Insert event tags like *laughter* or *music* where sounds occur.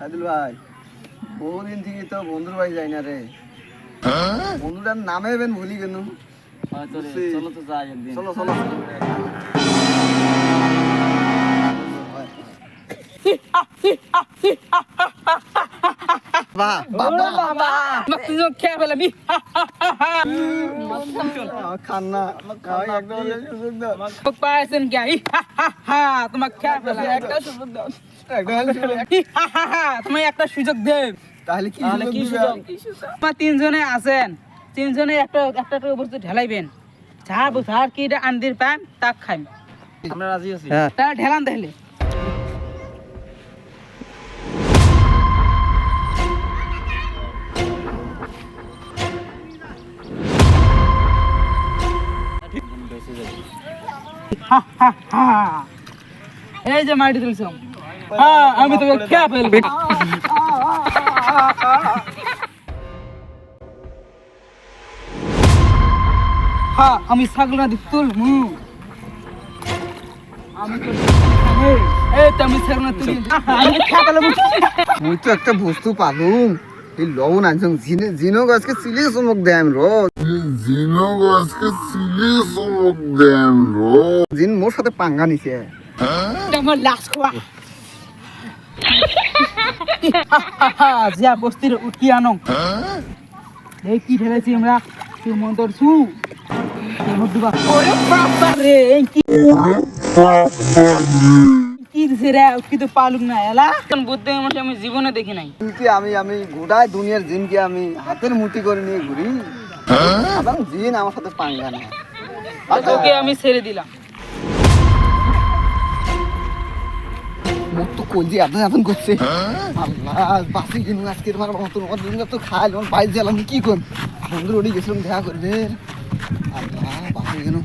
সাইদুল ভাই বহুদিন থেকে তো বন্ধুর ভাই যাই না রে। বন্ধুটার নামে বেন ভুলি কেন। চলো তো যাই চলো চলো। *laughs* *laughs* *laughs* বাবা আমাকে তুই খেয়ে ফেলাবি খান্না খাওয়াই একদম সুযোগ দাও। পাইছেন কি? হি হা হা হা তোমাকে খেয়ে একটা সুযোগ দাও। একটা তোমায় সুযোগ দেব। তাহলে কি তাহলে কি সুযোগ? তোমার তিনজনে আছেন। তিনজনে একটা একটা একটা বস্তু ঢেলাইবেন। যার যার কি আন্দির পান তাক খাইম। আমরা রাজি আছি। তারা ঢেলান তাহলে। এই যে মাটি তুলছম হ্যাঁ আমি তোকে খেয়ে ফেলব হ্যাঁ আমি ছাগলটা দিয়ে তুলমু আমি তো আমি ছাগলটা তুলি। আহা, আমি খেয়ে ফেলব মুই তো একটা বস্তু পালুম। এই লবণ আনছং জিনে জিনো গাছকে চিলি চমক দেয় আমি রোজ। জিনো গাছকে চিলি চমক দেন রো জিন মোর সাথে পাঙ্গা নিছে। আমার লাশ খোয়া। *laughs* জিয়া বস্তির উঠি আনো। এই কি ঢেলেছি আমরা? তুই মন তোর তুই ওরে বাবা রে কি? রে উঠকি পালুক না এলা। কোন বুদ্ধি মানুষ আমি জীবনে দেখি নাই। আমি দুনিয়ার জিনকে আমি হাতের মুঠি করে নিয়ে ঘুরি। এবং জিন আমার সাথে পাঙ্গা নেয়। তোকে আমি ছেড়ে দিলাম। তো কলজি আদন আদন করছে। আল্লাহ বাসি কিনু আজকের আমার মতন মতন তো খাই বাইরে কি কর বন্ধুর ওটি গেছিলাম দেখা করবে। আল্লাহ বাসি কিনু।